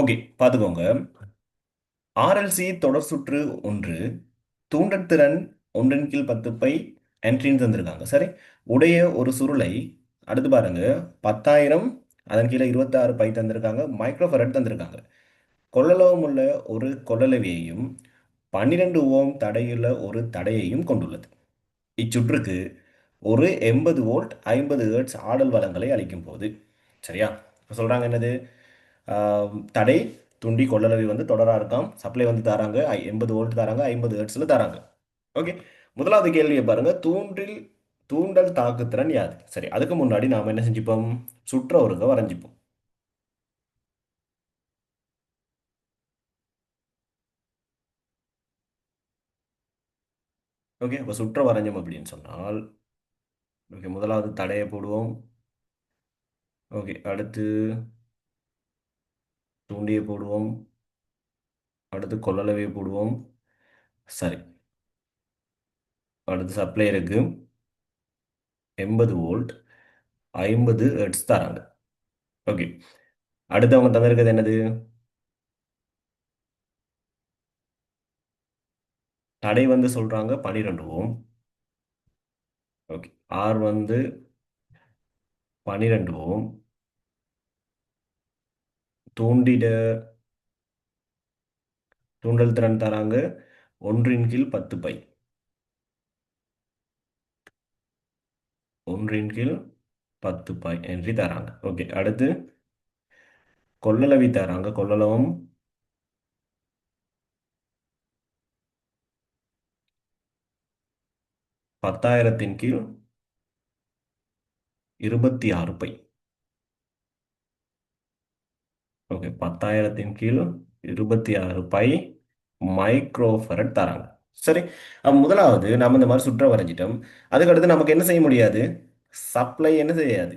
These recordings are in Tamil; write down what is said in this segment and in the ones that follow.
ஓகே பார்த்துக்கோங்க. ஆர்எல்சி தொடர் சுற்று ஒன்று தூண்டற்திறன் ஒன்றின் கீழ் பத்து பை என்ட்ரின்னு தந்திருக்காங்க. சரி உடைய ஒரு சுருளை அடுத்து பாருங்க பத்தாயிரம் அதன் கீழே இருபத்தாறு பை தந்திருக்காங்க மைக்ரோஃபரட் தந்திருக்காங்க. கொள்ளளவும் உள்ள ஒரு கொள்ளளவியையும் பன்னிரெண்டு ஓம் தடையுள்ள ஒரு தடையையும் கொண்டுள்ளது. இச்சுற்றுக்கு ஒரு எண்பது வோல்ட் ஐம்பது ஹேர்ட்ஸ் ஆடல் வளங்களை அளிக்கும் போது சரியா? இப்போ சொல்கிறாங்க என்னது? தடை துண்டி கொள்ளளவி வந்து தொடராக இருக்காம். சப்ளை வந்து தராங்க. ஐ- எண்பது வோல்ட் தராங்க. ஐம்பது ஹெர்ட்ஸில் தராங்க. ஓகே முதலாவது கேள்வியை பாருங்கள் தூண்டில் தூண்டல் தாக்குத்திறன் யாது சரி அதுக்கு முன்னாடி நாம் என்ன செஞ்சுப்போம்? சுற்ற ஒருங்க வரைஞ்சிப்போம். ஓகே இப்போ சுற்ற வரைஞ்சோம் அப்படின்னு சொன்னால் ஓகே முதலாவது தடையை போடுவோம். ஓகே அடுத்து தூண்டியை போடுவோம். அடுத்து கொள்ளளவை போடுவோம். சரி. அடுத்து சப்ளை இருக்கு. எண்பது வோல்ட் ஐம்பது ஹெட்ஸ் தராங்க. ஓகே அடுத்து அவங்க தந்திருக்கிறது என்னது? தடை வந்து சொல்றாங்க பன்னிரெண்டு ஓம். ஓகே ஆர் வந்து பன்னிரெண்டு ஓம். தூண்டிட தூண்டல் திறன் தராங்க. ஒன்றின் கீழ் பத்து பை. ஒன்றின் கீழ் பத்து பை என்று தராங்க. ஓகே அடுத்து கொள்ளளவி தராங்க. கொள்ளளவும் பத்தாயிரத்தின் கீழ் இருபத்தி ஆறு பை. நமக்கு பத்தாயிரத்தின் கீழ் இருபத்தி ஆறு பை மைக்ரோஃபரட் தராங்க. சரி முதலாவது நம்ம இந்த மாதிரி சுற்ற வரைஞ்சிட்டோம். அதுக்கடுத்து நமக்கு என்ன செய்ய முடியாது? சப்ளை என்ன செய்யாது?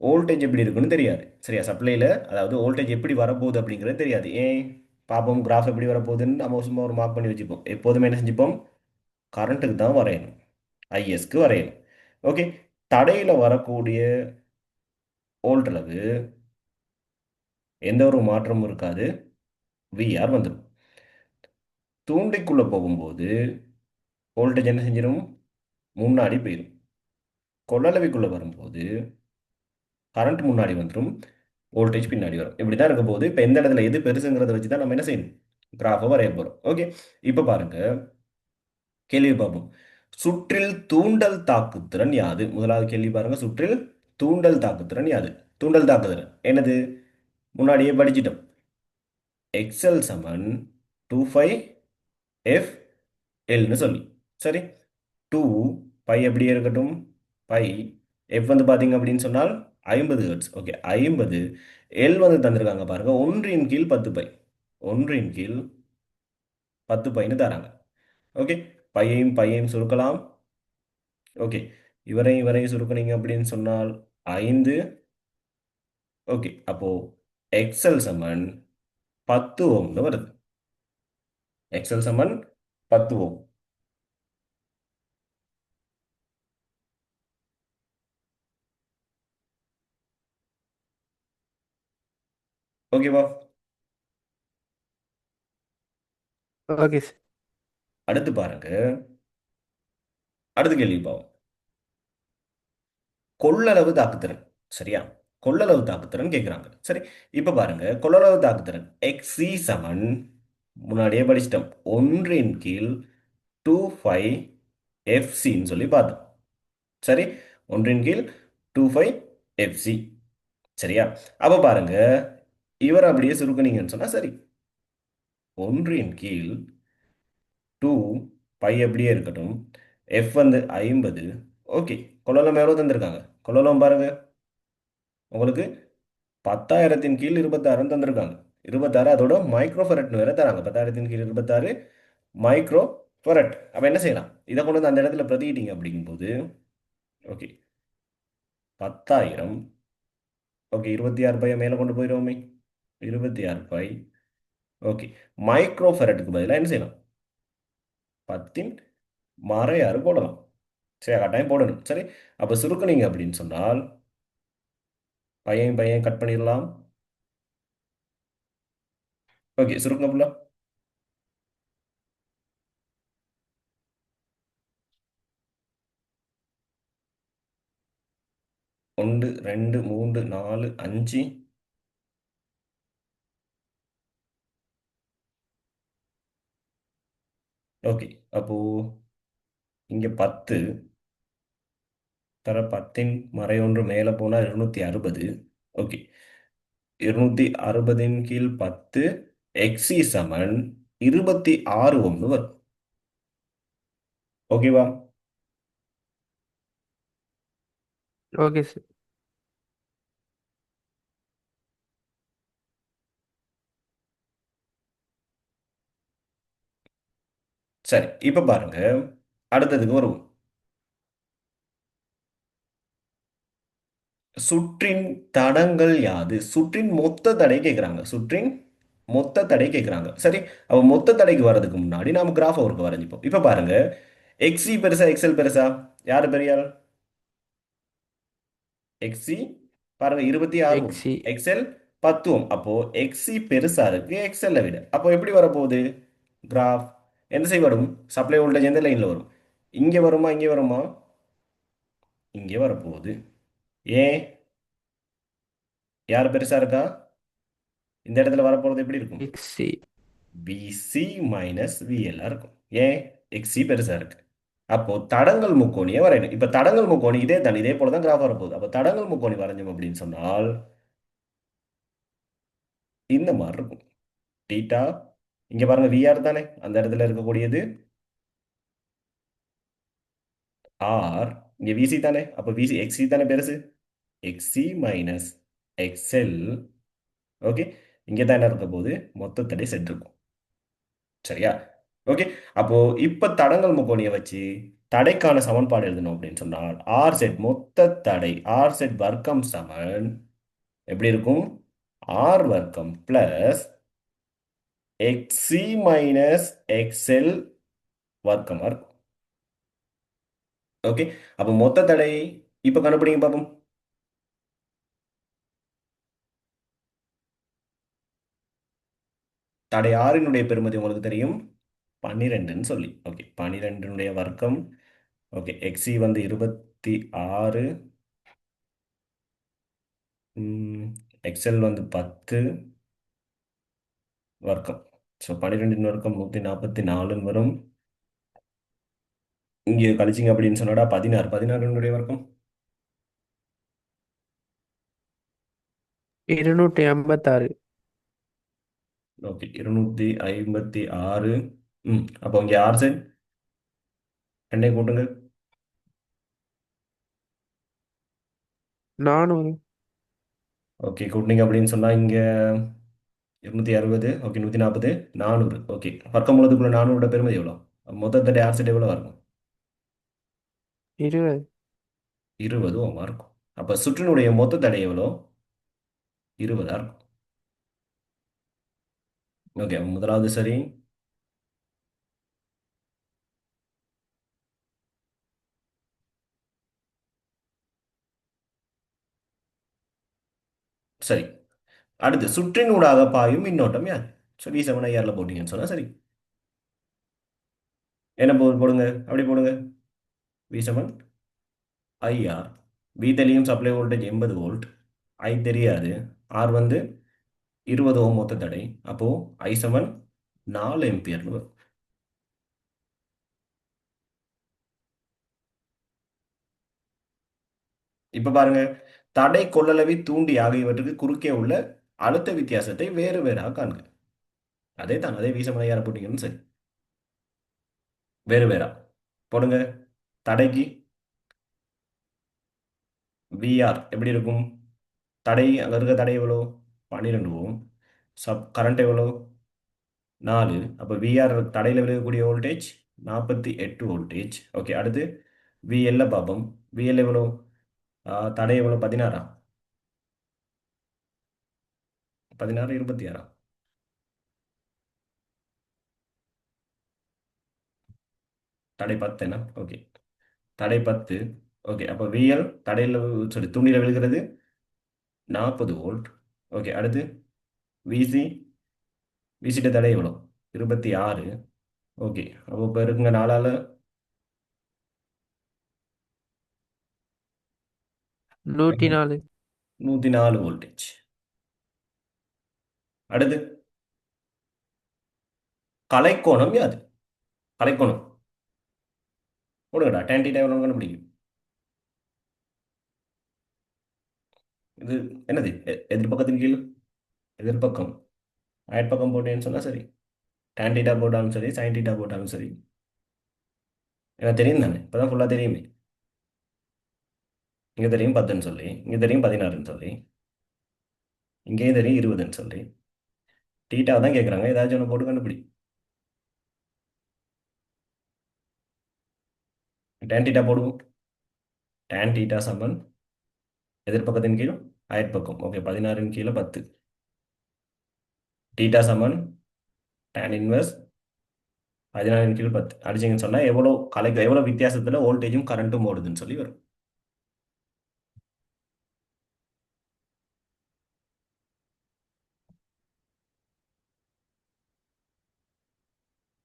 வோல்டேஜ் எப்படி இருக்குன்னு தெரியாது. சரியா? சப்ளையில் அதாவது வோல்டேஜ் எப்படி வரப்போகுது அப்படிங்கிறது தெரியாது. ஏன்? பார்ப்போம் கிராஃப் எப்படி வரப்போகுதுன்னு நம்ம சும்மா ஒரு மார்க் பண்ணி வச்சுப்போம். எப்போதுமே என்ன செஞ்சுப்போம்? கரண்ட்டுக்கு தான் வரையணும். ஐஎஸ்க்கு வரையணும். ஓகே. தடையில் வரக்கூடிய வோல்ட் அளவு எந்த ஒரு மாற்றமும் இருக்காது. விஆர் வந்துடும் தூண்டிக்குள்ளே போகும்போது வோல்டேஜ் என்ன செஞ்சிடும் முன்னாடி போயிடும் கொள்ளளவிக்குள்ளே வரும்போது கரண்ட் முன்னாடி வந்துடும் வோல்டேஜ் பின்னாடி வரும். இப்படி தான் இருக்க போது இப்போ எந்த இடத்துல எது பெருசுங்கிறத வச்சு தான் நம்ம என்ன செய்யணும்? கிராஃபை வரைய போகிறோம் ஓகே இப்போ பாருங்க. கேள்வி பார்ப்போம். சுற்றில் தூண்டல் தாக்குத்திறன் யாது? முதலாவது கேள்வி பாருங்க. சுற்றில் தூண்டல் தாக்குத்திறன் யாது? தூண்டல் தாக்குத்திறன் என்னது? முன்னாடியே படிச்சிட்டோம். எக்ஸல் சமன் டூ ஃபைவ் எஃப் எல்னு சொல்லி. சரி? டூ பை அப்படியே இருக்கட்டும். பை எஃப் வந்து பார்த்தீங்க அப்படின்னு சொன்னால் ஐம்பது ஹெர்ட்ஸ் ஓகே ஐம்பது எல் வந்து தந்திருக்காங்க பாருங்க. ஒன்றின் கீழ் பத்து பை ஒன்றின் கீழ் பத்து பைன்னு தராங்க. ஓகே பையையும் பையையும் சுருக்கலாம். ஓகே இவரையும் இவரையும் சுருக்கினீங்க அப்படின்னு சொன்னால் ஐந்து. ஓகே அப்போது எக்ஸல் சமன் பத்து ஓம்னு வருது எக்ஸல் சமன் பத்து ஓம் ஓகேவா ஓகே சார் அடுத்து பாருங்க. அடுத்த கேள்வி பாவம் கொள்ளளவு தாக்குத்திறன் சரியா? கொள்ளளவு தாக்குத்திறன் கேட்குறாங்க சரி இப்போ பாருங்க. கொள்ளளவு தாக்குத்திறன். எக்ஸி செவன் முன்னாடியே படிச்சிட்டோம். ஒன்றின் கீழ் டூ ஃபைவ் எஃப்சின்னு சொல்லி பார்த்தோம். சரி ஒன்றின் கீழ் டூ ஃபைவ் எஃப்சி சரியா? அப்போ பாருங்க. இவர் அப்படியே சுருக்குனீங்கன்னு சொன்னால் சரி. ஒன்றின் கீழ் டூ பை அப்படியே இருக்கட்டும். எஃப் வந்து ஐம்பது. ஓகே. கொள்ளலம் எவ்வளோ தந்திருக்காங்க. கொள்ளலம் பாருங்கள் உங்களுக்கு பத்தாயிரத்தின் கீழ் இருபத்தாறு தந்திருக்காங்க. இருபத்தாறு அதோட மைக்ரோ ஃபெரட்னு வேற தராங்க. பத்தாயிரத்தின் கீழ் இருபத்தாறு மைக்ரோ ஃபெரட் அப்போ என்ன செய்யலாம்? இதை கொண்டு வந்து அந்த இடத்துல பிரதிக்கிட்டீங்க அப்படிங்கும்போது ஓகே பத்தாயிரம் ஓகே இருபத்தி ஆறு பையை மேலே கொண்டு போயிடுவோமே. இருபத்தி ஆறு பை ஓகே மைக்ரோ ஃபெரட்டுக்கு பதிலாக என்ன செய்யலாம்? பத்தின் மறையாறு போடலாம். சரி கட்டாயம் போடணும். சரி அப்போ சுருக்குனீங்க அப்படின்னு சொன்னால் பையன் பையன் கட் பண்ணிடலாம். ஓகே சுருக்கம் புள்ள ஒன்று ரெண்டு மூன்று நாலு அஞ்சு. ஓகே அப்போ இங்க பத்து. தர பத்தின் மறை ஒன்று மேலே போனால் இருநூத்தி அறுபது. ஓகே. இருநூத்தி அறுபதின் கீழ் பத்து எக்ஸி சமன் இருபத்தி ஆறு ஒன்று வரும். ஓகேவா ஓகே சார் சரி இப்ப பாருங்க. அடுத்ததுக்கு வருவோம். சுற்றின் தடங்கள் யாது? சுற்றின் மொத்த தடை கேட்குறாங்க சுற்றின் மொத்த தடை கேட்குறாங்க சரி அப்போ மொத்த தடைக்கு வர்றதுக்கு முன்னாடி நாம கிராஃப் ஒர்க்கு வரைஞ்சிப்போம். இப்போ பாருங்க. எக்ஸி பெருசா எக்ஸல் பெருசா? யாரு பெரியாள்? எக்ஸி பாருங்க இருபத்தி ஆறு எக்ஸல் பத்து ஓம். அப்போ எக்ஸி பெருசா இருக்கு எக்ஸல்ல விட. அப்போ எப்படி வரப்போகுது? கிராஃப் எந்த சைடு வரும் சப்ளை வோல்டேஜ் எந்த லைன்ல வரும்? இங்க வருமா இங்க வருமா? இங்கே வரப்போகுது. ஏன்? யார் பெருசா இருக்கா? இந்த இடத்துல வரப்போறது எப்படி இருக்கும்? எக்ஸி பிசி மைனஸ் விஎல்லாம் இருக்கும். ஏன்? எக்ஸி பெருசா இருக்கு. அப்போ தடங்கள் முக்கோணியை வரையணும். இப்ப தடங்கள் முக்கோணி இதே தான். இதே போல தான் கிராஃப் வரப்போகுது. அப்போ தடங்கள் முக்கோணி வரைஞ்சோம் அப்படின்னு சொன்னால் இந்த மாதிரி இருக்கும். டீட்டா இங்க பாருங்க விஆர் தானே. அந்த இடத்துல இருக்கக்கூடியது. ஆர் இங்க விசி தானே. அப்போ விசி எக்ஸி தானே பெருசு. எக்ஸி மைனஸ் எக்ஸ்எல் ஓகே இங்கே தான் என்ன இருக்க போது மொத்த தடை செட் இருக்கும் சரியா? ஓகே அப்போ இப்ப தடங்கள் முக்கோணியை வச்சு தடைக்கான சமன்பாடு எழுதணும் அப்படின்னு சொன்னால் ஆர் செட் மொத்த தடை ஆர் செட் வர்க்கம் சமன் எப்படி இருக்கும்? ஆர் வர்க்கம் plus X C minus X L வர்க்கமா இருக்கும். ஓகே அப்போ மொத்த தடை இப்ப கண்டுபிடிங்க பார்ப்போம். தடை ஆறினுடைய பெருமதி உங்களுக்கு தெரியும். பன்னிரெண்டுன்னு சொல்லி. ஓகே பன்னிரெண்டினுடைய வர்க்கம். ஓகே எக்ஸி வந்து இருபத்தி ஆறு. எக்ஸல் வந்து பத்து. வர்க்கம். ஸோ பன்னிரெண்டின் வர்க்கம் நூற்றி நாற்பத்தி நாலுன்னு வரும். இங்கே கழிச்சிங்க அப்படின்னு சொன்னாடா பதினாறு. பதினாறுனுடைய வர்க்கம். இருநூற்றி ஐம்பத்தாறு. ஓகே இருநூத்தி ஐம்பத்தி ஆறு. ம் அப்போ இங்கே ஆர் செட் ரெண்டையும் கூட்டுங்க நானூறு. ஓகே கூட்டினீங்க அப்படின்னு சொன்னால் இங்கே இருநூத்தி அறுபது ஓகே நூற்றி நாற்பது நானூறு. ஓகே வர்க்கம் மூலத்துக்குள்ள நானூறோட பெருமதி எவ்வளோ? மொத்த தடை ஆர் செட் எவ்வளோ இருக்கும்? இருபது. இருபது ஓமா இருக்கும் அப்போ சுற்றினுடைய மொத்த தடை எவ்வளோ? இருபதா இருக்கும். ஓகே முதலாவது சரி. சரி. அடுத்து சுற்றின் ஊடாக பாயும் மின்னோட்டம் யார்? சரி செவன் ஐஆரில் போட்டீங்கன்னு சொன்னால் சரி. என்ன போ போடுங்க? அப்படி போடுங்க. V seven I R V தெரியும் சப்ளை வோல்டேஜ் எண்பது வோல்ட் ஐ தெரியாது. ஆர் வந்து இருபது ஓம் மொத்த தடை. அப்போ ஐ செவன் நாலு எம்பியர்னு வரும். இப்ப பாருங்க தடை கொள்ளளவை தூண்டி ஆகியவற்றுக்கு குறுக்கே உள்ள அழுத்த வித்தியாசத்தை வேறு வேறாக காண்க. அதே தான் அதே வீசமனை யாரை போட்டீங்கன்னு சரி. வேறு வேறா. போடுங்க. தடைக்கு விஆர் எப்படி இருக்கும்? தடை அங்கே இருக்க தடை எவ்வளோ பன்னிரெண்டு ஓம். சப் கரண்ட் எவ்வளோ நாலு. அப்போ விஆர் தடையில் விழுகக்கூடிய வோல்டேஜ் நாற்பத்தி எட்டு வோல்டேஜ் ஓகே அடுத்து விஎல்ல பார்ப்போம். விஎல் எவ்வளோ தடை எவ்வளோ பதினாறா? பதினாறு இருபத்தி ஆறா? தடை பத்து என்ன? ஓகே தடை பத்து. ஓகே அப்போ விஎல் தடையில் சாரி துணியில் விழுகிறது நாற்பது வோல்ட் ஓகே அடுத்து விசி விசிட்ட தடை எவ்வளோ இருபத்தி ஆறு. ஓகே அப்போ இப்போ இருக்குங்க நாலால். நூற்றி நாலு. நூற்றி நாலு வோல்டேஜ் அடுத்து கலைக்கோணம் யாது? கலைக்கோணம். போடுங்கடா டென் டீட்டா எவ்வளோ கண்டுபிடிக்கும் இது என்னது? எ- எதிர்பக்கத்தின் கீழ்? எதிர்பக்கம் பக்கம். போட்டேன்னு சொன்னால் சரி. டேன் டீட்டா போட்டாலும் சரி சைன் டீட்டா போட்டாலும் சரி. எனக்கு தெரியும் தானே? இப்போ தான் ஃபுல்லாக தெரியுமே. இங்கே தெரியும் பத்துன்னு சொல்லி இங்கே தெரியும் பதினாறுன்னு சொல்லி இங்கேயும் தெரியும் இருபதுன்னு சொல்லி. டீட்டாக தான் கேட்குறாங்க ஏதாச்சும் ஒன்று போட்டு கண்டுபிடி. டேன் டீட்டா போடுவோம். டேன் டீட்டா சமன் எதிர்பக்கத்தின் கீழும் அயற்பக்கம் ஓகே பதினாறின் கீழே பத்து. டீட்டா சமன் டேன் இன்வெர்ஸ் பதினாறின் கீழ் பத்து. அடிச்சிங்கன்னு சொன்னால் எவ்வளோ கலைக்கு எவ்வளோ வித்தியாசத்தில் வோல்டேஜும் கரண்ட்டும் ஓடுதுன்னு சொல்லி வரும்.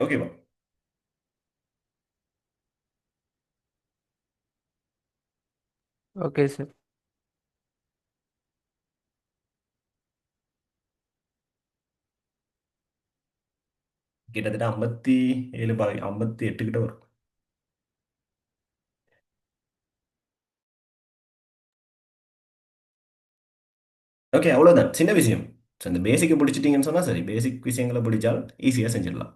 ஓகேவா ஓகே சார் கிட்டத்தட்ட ஐம்பத்தி ஏழு பாதி ஐம்பத்தி எட்டு கிட்ட வரும். ஓகே அவ்வளோதான் சின்ன விஷயம். ஸோ இந்த பேசிக்கை பிடிச்சிட்டிங்கன்னு சொன்னால் சரி பேசிக் விஷயங்களை பிடிச்சால் ஈஸியாக செஞ்சிடலாம்.